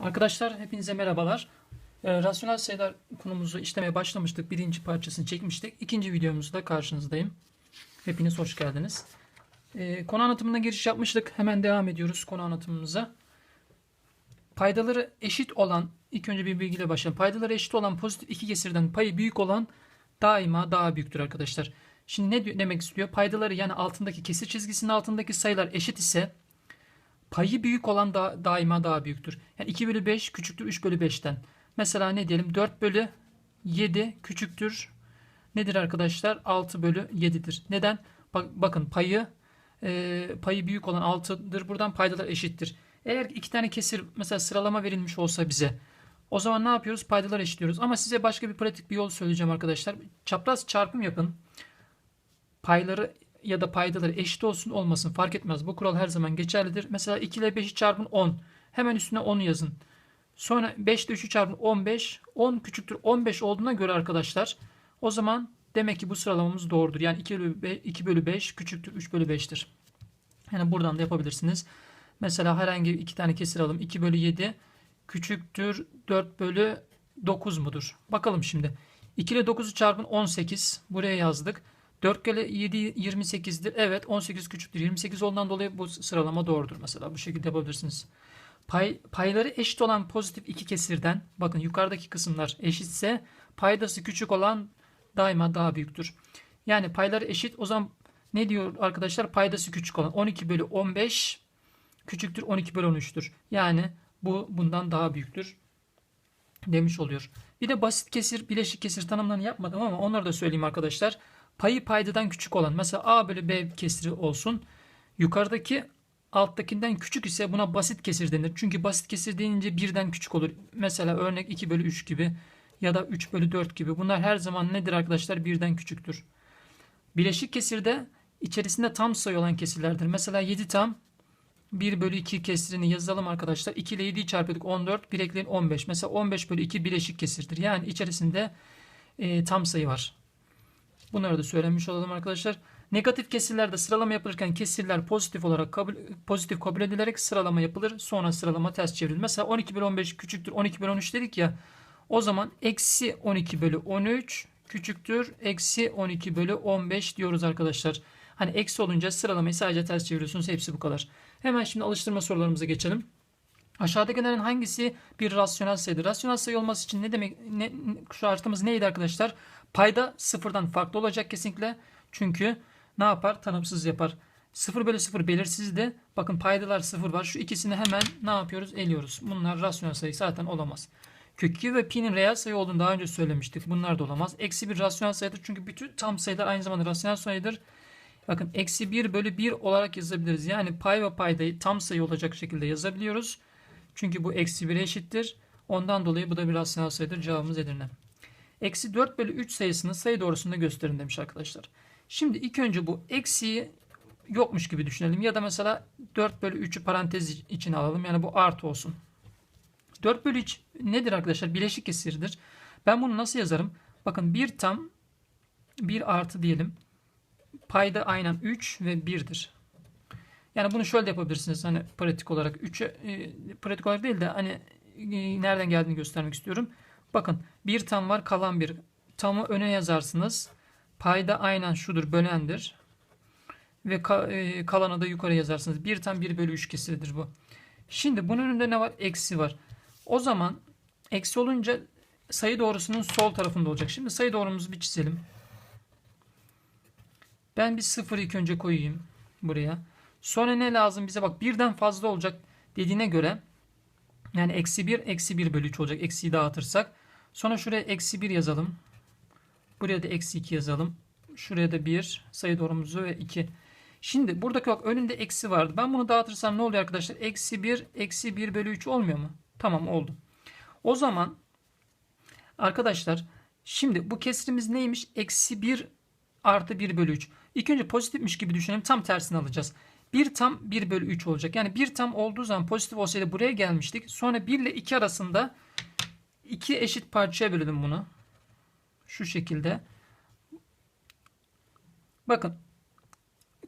Arkadaşlar hepinize merhabalar. Ee, rasyonel sayılar konumuzu işlemeye başlamıştık. Birinci parçasını çekmiştik. İkinci videomuzda karşınızdayım. Hepiniz hoş geldiniz. Ee, konu anlatımına giriş yapmıştık. Hemen devam ediyoruz konu anlatımımıza. Paydaları eşit olan, ilk önce bir bilgiyle başlayalım. Paydaları eşit olan pozitif iki kesirden payı büyük olan daima daha büyüktür arkadaşlar. Şimdi ne demek istiyor? Paydaları yani altındaki kesir çizgisinin altındaki sayılar eşit ise payı büyük olan da, daima daha büyüktür. Yani 2 bölü 5 küçüktür 3 bölü 5'ten. Mesela ne diyelim 4 bölü 7 küçüktür. Nedir arkadaşlar? 6 bölü 7'dir. Neden? Bak, bakın payı e, payı büyük olan 6'dır. Buradan paydalar eşittir. Eğer iki tane kesir mesela sıralama verilmiş olsa bize o zaman ne yapıyoruz? Paydalar eşitliyoruz. Ama size başka bir pratik bir yol söyleyeceğim arkadaşlar. Çapraz çarpım yapın. Payları ya da paydaları eşit olsun olmasın fark etmez. Bu kural her zaman geçerlidir. Mesela 2 ile 5'i çarpın 10. Hemen üstüne 10'u yazın. Sonra 5 ile 3'ü çarpın 15. 10 küçüktür 15 olduğuna göre arkadaşlar o zaman demek ki bu sıralamamız doğrudur. Yani 2 bölü 5, 2 bölü 5 küçüktür 3 bölü 5'tir. Yani buradan da yapabilirsiniz. Mesela herhangi iki tane kesir alalım. 2 bölü 7 küçüktür 4 bölü 9 mudur? Bakalım şimdi. 2 ile 9'u çarpın 18. Buraya yazdık. 4 kere 7 28'dir. Evet 18 küçüktür. 28 olduğundan dolayı bu sıralama doğrudur mesela. Bu şekilde yapabilirsiniz. Pay, payları eşit olan pozitif iki kesirden bakın yukarıdaki kısımlar eşitse paydası küçük olan daima daha büyüktür. Yani payları eşit o zaman ne diyor arkadaşlar? Paydası küçük olan 12 bölü 15 küçüktür 12 bölü 13'tür. Yani bu bundan daha büyüktür demiş oluyor. Bir de basit kesir, bileşik kesir tanımlarını yapmadım ama onları da söyleyeyim arkadaşlar. Payı paydadan küçük olan mesela A bölü B kesiri olsun. Yukarıdaki alttakinden küçük ise buna basit kesir denir. Çünkü basit kesir deyince birden küçük olur. Mesela örnek 2 bölü 3 gibi ya da 3 bölü 4 gibi. Bunlar her zaman nedir arkadaşlar? Birden küçüktür. Bileşik kesirde içerisinde tam sayı olan kesirlerdir. Mesela 7 tam 1 bölü 2 kesirini yazalım arkadaşlar. 2 ile 7'yi çarpıyorduk 14. 1 ekleyin 15. Mesela 15 bölü 2 bileşik kesirdir. Yani içerisinde e, tam sayı var. Bunları da söylemiş olalım arkadaşlar. Negatif kesirlerde sıralama yapılırken kesirler pozitif olarak kabul, pozitif kabul edilerek sıralama yapılır. Sonra sıralama ters çevrilir. Mesela 12 bölü 15 küçüktür 12 bölü 13 dedik ya. O zaman eksi 12 bölü 13 küçüktür. Eksi 12 bölü 15 diyoruz arkadaşlar. Hani eksi olunca sıralamayı sadece ters çeviriyorsunuz. Hepsi bu kadar. Hemen şimdi alıştırma sorularımıza geçelim. Aşağıdakilerin hangisi bir rasyonel sayıdır? Rasyonel sayı olması için ne demek? Ne, şartımız neydi arkadaşlar? Payda sıfırdan farklı olacak kesinlikle. Çünkü ne yapar? Tanımsız yapar. 0 bölü 0 belirsizdi. Bakın paydalar 0 var. Şu ikisini hemen ne yapıyoruz? Eliyoruz. Bunlar rasyonel sayı zaten olamaz. Kök 2 ve pi'nin reel sayı olduğunu daha önce söylemiştik. Bunlar da olamaz. Eksi bir rasyonel sayıdır. Çünkü bütün tam sayılar aynı zamanda rasyonel sayıdır. Bakın eksi 1 bölü 1 olarak yazabiliriz. Yani pay ve paydayı tam sayı olacak şekilde yazabiliyoruz. Çünkü bu eksi 1'e eşittir. Ondan dolayı bu da bir rasyonel sayıdır. Cevabımız Edirne. Eksi 4 bölü 3 sayısını sayı doğrusunda gösterin demiş arkadaşlar. Şimdi ilk önce bu eksiği yokmuş gibi düşünelim. Ya da mesela 4 bölü 3'ü parantez içine alalım. Yani bu artı olsun. 4 bölü 3 nedir arkadaşlar? Bileşik kesirdir. Ben bunu nasıl yazarım? Bakın 1 tam 1 artı diyelim. Payda aynen 3 ve 1'dir. Yani bunu şöyle yapabilirsiniz. Hani pratik olarak 3'e e, pratik olarak değil de hani e, nereden geldiğini göstermek istiyorum. Bakın bir tam var kalan bir. Tamı öne yazarsınız. Payda aynen şudur bölendir. Ve e, kalanı da yukarı yazarsınız. Bir tam 1 bölü 3 kesiridir bu. Şimdi bunun önünde ne var? Eksi var. O zaman eksi olunca sayı doğrusunun sol tarafında olacak. Şimdi sayı doğrumuzu bir çizelim. Ben bir sıfır ilk önce koyayım buraya. Sonra ne lazım bize? Bak birden fazla olacak dediğine göre yani eksi 1 eksi 1 bölü 3 olacak. Eksiyi dağıtırsak. Sonra şuraya eksi 1 yazalım. Buraya da eksi 2 yazalım. Şuraya da 1 sayı doğrumuzu ve 2. Şimdi buradaki bak önünde eksi vardı. Ben bunu dağıtırsam ne oluyor arkadaşlar? Eksi 1 eksi 1 bölü 3 olmuyor mu? Tamam oldu. O zaman arkadaşlar şimdi bu kesrimiz neymiş? Eksi 1 artı 1 bölü 3. İlk önce pozitifmiş gibi düşünelim. Tam tersini alacağız. 1 tam 1 bölü 3 olacak. Yani 1 tam olduğu zaman pozitif olsaydı buraya gelmiştik. Sonra 1 ile 2 arasında iki eşit parçaya bölelim bunu. Şu şekilde. Bakın.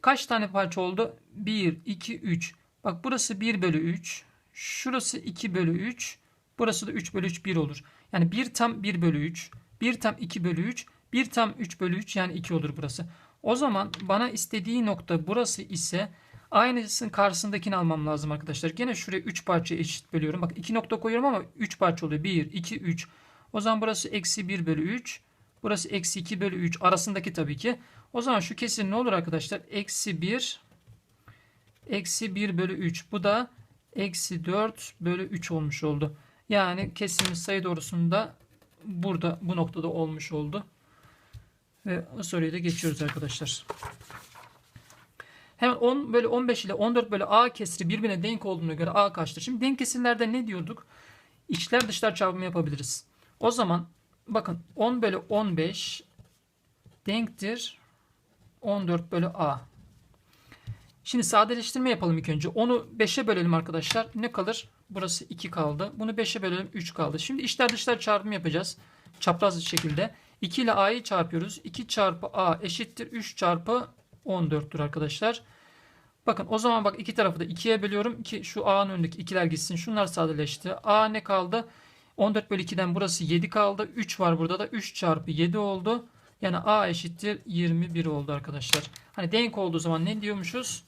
Kaç tane parça oldu? 1, 2, 3. Bak burası 1 bölü 3. Şurası 2 bölü 3. Burası da 3 bölü 3 1 olur. Yani 1 tam 1 bölü 3. 1 tam 2 bölü 3. 1 tam 3 bölü 3 yani 2 olur burası. O zaman bana istediği nokta burası ise aynısının karşısındakini almam lazım arkadaşlar. Gene şuraya 3 parça eşit bölüyorum. Bak 2 nokta koyuyorum ama 3 parça oluyor. 1, 2, 3. O zaman burası eksi 1 bölü 3. Burası eksi 2 bölü 3. Arasındaki tabii ki. O zaman şu kesir ne olur arkadaşlar? Eksi 1 eksi 1 bölü 3. Bu da eksi 4 bölü 3 olmuş oldu. Yani kesimimiz sayı doğrusunda burada bu noktada olmuş oldu. Ve o soruyu da geçiyoruz arkadaşlar. Hemen 10 bölü 15 ile 14 bölü a kesiri birbirine denk olduğuna göre a kaçtır? Şimdi denk kesirlerde ne diyorduk? İçler dışlar çarpımı yapabiliriz. O zaman bakın 10 bölü 15 denktir 14 bölü a. Şimdi sadeleştirme yapalım ilk önce. Onu 5'e bölelim arkadaşlar. Ne kalır? Burası 2 kaldı. Bunu 5'e bölelim 3 kaldı. Şimdi içler dışlar çarpımı yapacağız. Çapraz bir şekilde. 2 ile a'yı çarpıyoruz. 2 çarpı a eşittir 3 çarpı 14'tür arkadaşlar. Bakın o zaman bak iki tarafı da 2'ye bölüyorum ki şu a'nın önündeki ikiler gitsin. Şunlar sadeleşti. a ne kaldı? 14 bölü 2'den burası 7 kaldı. 3 var burada da 3 çarpı 7 oldu. Yani a eşittir 21 oldu arkadaşlar. Hani denk olduğu zaman ne diyormuşuz?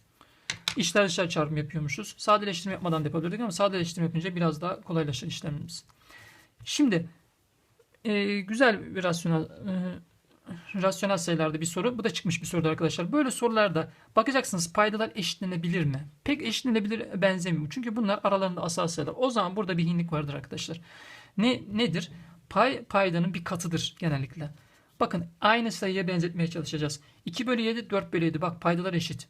İçler dışlar çarpımı yapıyormuşuz. Sadeleştirme yapmadan da yapabilirdik ama sadeleştirme yapınca biraz daha kolaylaşır işlemimiz. Şimdi e, güzel bir rasyonel e, rasyonel sayılarda bir soru. Bu da çıkmış bir sorudu arkadaşlar. Böyle sorularda bakacaksınız paydalar eşitlenebilir mi? Pek eşitlenebilir benzemiyor. Çünkü bunlar aralarında asal sayılar. O zaman burada bir hinlik vardır arkadaşlar. Ne nedir? Pay paydanın bir katıdır genellikle. Bakın aynı sayıya benzetmeye çalışacağız. 2 bölü 7 4 bölü 7 bak paydalar eşit.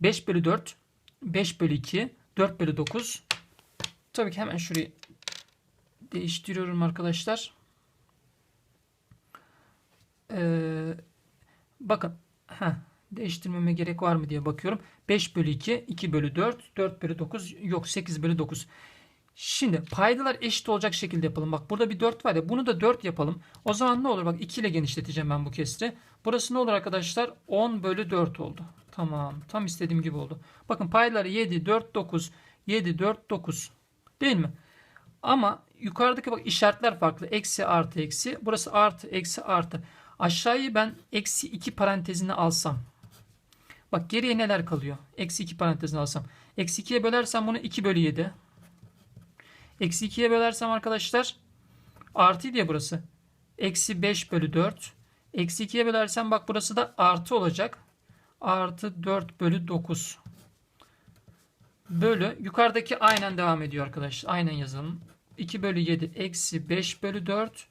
5 bölü 4 5 bölü 2 4 bölü 9 Tabii ki hemen şurayı değiştiriyorum arkadaşlar. Ee, bakın heh, değiştirmeme gerek var mı diye bakıyorum. 5 bölü 2 2 bölü 4 4 bölü 9 yok 8 bölü 9. Şimdi paydalar eşit olacak şekilde yapalım. Bak burada bir 4 var ya bunu da 4 yapalım. O zaman ne olur? Bak 2 ile genişleteceğim ben bu kesri. Burası ne olur arkadaşlar? 10 bölü 4 oldu. Tamam. Tam istediğim gibi oldu. Bakın payları 7, 4, 9. 7, 4, 9. Değil mi? Ama yukarıdaki bak işaretler farklı. Eksi, artı, eksi. Burası artı, eksi, artı. Aşağıyı ben eksi 2 parantezine alsam. Bak geriye neler kalıyor? Eksi 2 parantezine alsam. Eksi 2'ye bölersem bunu 2 bölü 7. Eksi 2'ye bölersem arkadaşlar artı diye burası. Eksi 5 bölü 4. Eksi 2'ye bölersem bak burası da artı olacak. Artı 4 bölü 9. Bölü. Yukarıdaki aynen devam ediyor arkadaşlar. Aynen yazalım. 2 bölü 7 eksi 5 bölü 4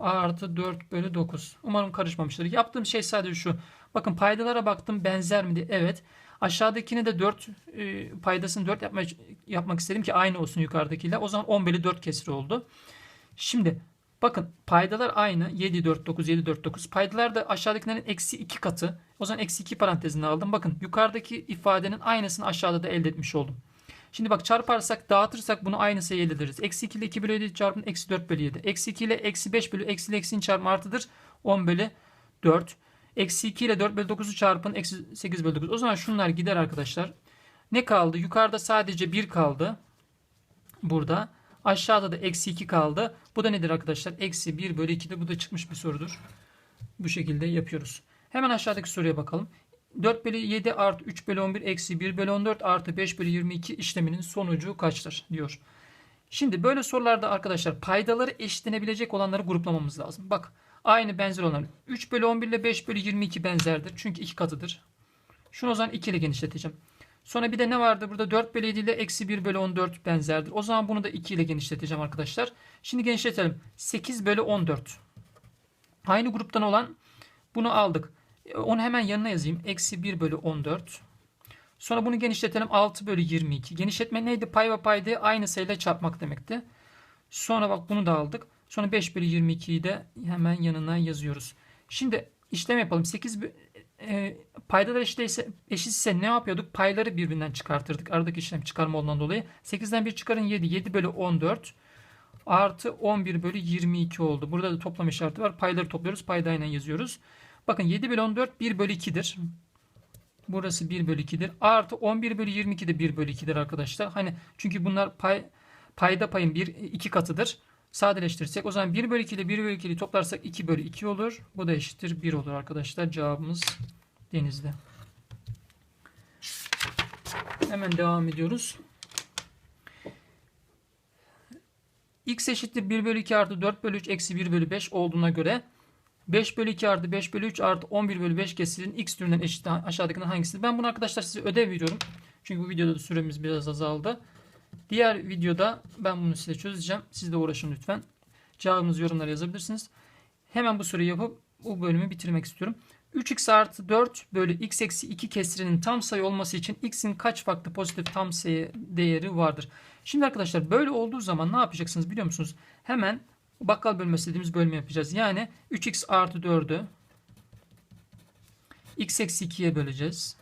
artı 4 bölü 9. Umarım karışmamıştır. Yaptığım şey sadece şu. Bakın paydalara baktım benzer mi diye. Evet. Aşağıdakini de 4 e, paydasını 4 yapmak, yapmak istedim ki aynı olsun yukarıdakiyle. O zaman 10 bölü 4 kesri oldu. Şimdi bakın paydalar aynı. 7, 4, 9, 7, 4, 9. Paydalar da aşağıdakilerin eksi 2 katı. O zaman eksi 2 parantezine aldım. Bakın yukarıdaki ifadenin aynısını aşağıda da elde etmiş oldum. Şimdi bak çarparsak dağıtırsak bunu aynı sayı elde ederiz. Eksi 2 ile 2 bölü 7 çarpın eksi 4 bölü 7. Eksi 2 ile eksi 5 bölü eksi ile eksinin çarpımı artıdır. 10 bölü 4. Eksi 2 ile 4 bölü 9'u çarpın eksi 8 bölü 9. O zaman şunlar gider arkadaşlar. Ne kaldı? Yukarıda sadece 1 kaldı. Burada. Aşağıda da eksi 2 kaldı. Bu da nedir arkadaşlar? Eksi 1 bölü 2'de bu da çıkmış bir sorudur. Bu şekilde yapıyoruz. Hemen aşağıdaki soruya bakalım. 4 bölü 7 artı 3 bölü 11 eksi 1 bölü 14 artı 5 bölü 22 işleminin sonucu kaçtır diyor. Şimdi böyle sorularda arkadaşlar paydaları eşitlenebilecek olanları gruplamamız lazım. Bak aynı benzer olan 3 bölü 11 ile 5 bölü 22 benzerdir. Çünkü iki katıdır. Şunu o zaman 2 ile genişleteceğim. Sonra bir de ne vardı burada 4 bölü 7 ile eksi 1 bölü 14 benzerdir. O zaman bunu da 2 ile genişleteceğim arkadaşlar. Şimdi genişletelim. 8 bölü 14. Aynı gruptan olan bunu aldık. Onu hemen yanına yazayım. Eksi 1 bölü 14. Sonra bunu genişletelim. 6 bölü 22. Genişletme neydi? Pay ve payda aynı sayıyla çarpmak demekti. Sonra bak bunu da aldık. Sonra 5 bölü 22'yi de hemen yanına yazıyoruz. Şimdi işlem yapalım. 8 e, paydalar eşitse, eşitse ne yapıyorduk? Payları birbirinden çıkartırdık. Aradaki işlem çıkarma olduğundan dolayı. 8'den 1 çıkarın 7. 7 bölü 14 artı 11 bölü 22 oldu. Burada da toplam işareti var. Payları topluyoruz. Payda aynen yazıyoruz. Bakın 7 bölü 14 1 bölü 2'dir. Burası 1 bölü 2'dir. Artı 11 bölü 22 de 1 bölü 2'dir arkadaşlar. Hani çünkü bunlar pay payda payın 1 2 katıdır. Sadeleştirirsek o zaman 1 bölü 2 ile 1 bölü 2'yi toplarsak 2 bölü 2 olur. Bu da eşittir 1 olur arkadaşlar. Cevabımız denizde. Hemen devam ediyoruz. x eşittir 1 bölü 2 artı 4 bölü 3 eksi 1 bölü 5 olduğuna göre 5 bölü 2 artı 5 bölü 3 artı 11 bölü 5 kesirin x türünden eşit aşağıdakinden hangisidir? Ben bunu arkadaşlar size ödev veriyorum. Çünkü bu videoda da süremiz biraz azaldı. Diğer videoda ben bunu size çözeceğim. Siz de uğraşın lütfen. Cevabınızı yorumlara yazabilirsiniz. Hemen bu soruyu yapıp bu bölümü bitirmek istiyorum. 3x artı 4 bölü x eksi 2 kesirinin tam sayı olması için x'in kaç farklı pozitif tam sayı değeri vardır? Şimdi arkadaşlar böyle olduğu zaman ne yapacaksınız biliyor musunuz? Hemen bakkal bölmesi dediğimiz bölümü yapacağız. Yani 3x artı 4'ü x eksi 2'ye böleceğiz.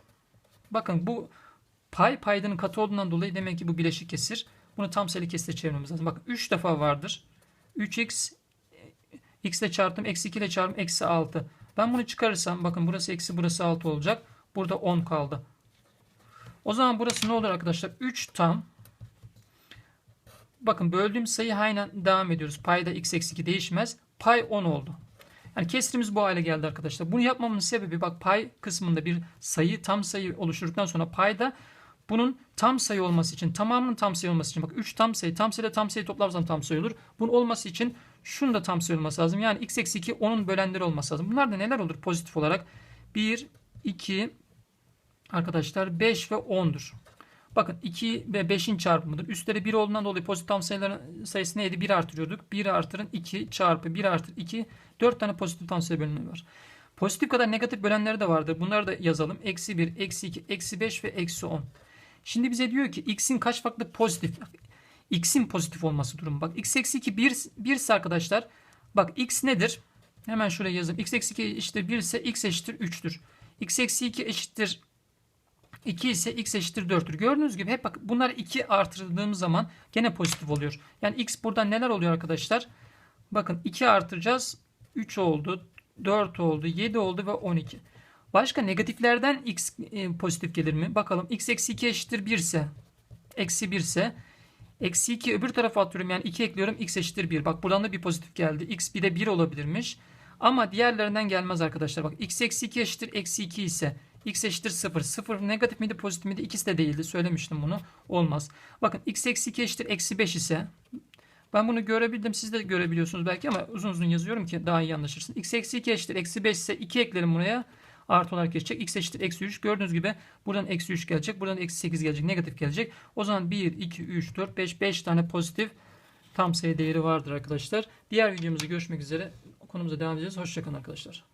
Bakın bu pay paydanın katı olduğundan dolayı demek ki bu bileşik kesir. Bunu tam sayılı kesire çevirmemiz lazım. Bakın 3 defa vardır. 3x x ile çarptım. Eksi 2 ile çarptım. Eksi 6. Ben bunu çıkarırsam bakın burası eksi burası 6 olacak. Burada 10 kaldı. O zaman burası ne olur arkadaşlar? 3 tam. Bakın böldüğüm sayı aynen devam ediyoruz. Payda x eksi 2 değişmez. Pay 10 oldu. Yani kesirimiz bu hale geldi arkadaşlar. Bunu yapmamın sebebi bak pay kısmında bir sayı tam sayı oluşturduktan sonra payda bunun tam sayı olması için tamamının tam sayı olması için bak 3 tam sayı tam sayı tam sayı toplarsam tam sayı olur. Bunun olması için şunun da tam sayı olması lazım. Yani x eksi 2 onun bölenleri olması lazım. Bunlar da neler olur pozitif olarak? 1, 2, arkadaşlar 5 ve 10'dur. Bakın 2 ve 5'in çarpımıdır. Üstleri 1 olduğundan dolayı pozitif tam sayıların sayısı neydi? 1 artırıyorduk. 1 artırın 2 çarpı 1 artır 2. 4 tane pozitif tam sayı bölümü var. Pozitif kadar negatif bölenleri de vardır. Bunları da yazalım. Eksi 1, eksi 2, eksi 5 ve eksi 10. Şimdi bize diyor ki x'in kaç farklı pozitif? x'in pozitif olması durumu. Bak x eksi 2 1, 1 ise arkadaşlar. Bak x nedir? Hemen şuraya yazayım. x eksi 2 eşittir 1 ise x eşittir 3'tür. x eksi 2 eşittir 2 ise x eşittir 4'tür. Gördüğünüz gibi hep bak bunlar 2 artırdığımız zaman gene pozitif oluyor. Yani x buradan neler oluyor arkadaşlar? Bakın 2 artıracağız. 3 oldu. 4 oldu. 7 oldu ve 12. Başka negatiflerden x e, pozitif gelir mi? Bakalım x eksi 2 eşittir 1 ise eksi 1 ise eksi 2 öbür tarafa atıyorum yani 2 ekliyorum x eşittir 1. Bak buradan da bir pozitif geldi. x bir de 1 olabilirmiş. Ama diğerlerinden gelmez arkadaşlar. Bak x eksi 2 eşittir eksi 2 ise x eşittir 0. 0 negatif miydi pozitif miydi? İkisi de değildi. Söylemiştim bunu. Olmaz. Bakın x eksi 2 eşittir eksi 5 ise ben bunu görebildim. Siz de görebiliyorsunuz belki ama uzun uzun yazıyorum ki daha iyi anlaşırsın. x eksi 2 eşittir eksi 5 ise 2 eklerim buraya. Artı olarak geçecek. x eşittir eksi 3. Gördüğünüz gibi buradan eksi 3 gelecek. Buradan eksi 8 gelecek. Negatif gelecek. O zaman 1, 2, 3, 4, 5, 5 tane pozitif tam sayı değeri vardır arkadaşlar. Diğer videomuzda görüşmek üzere. Konumuza devam edeceğiz. Hoşçakalın arkadaşlar.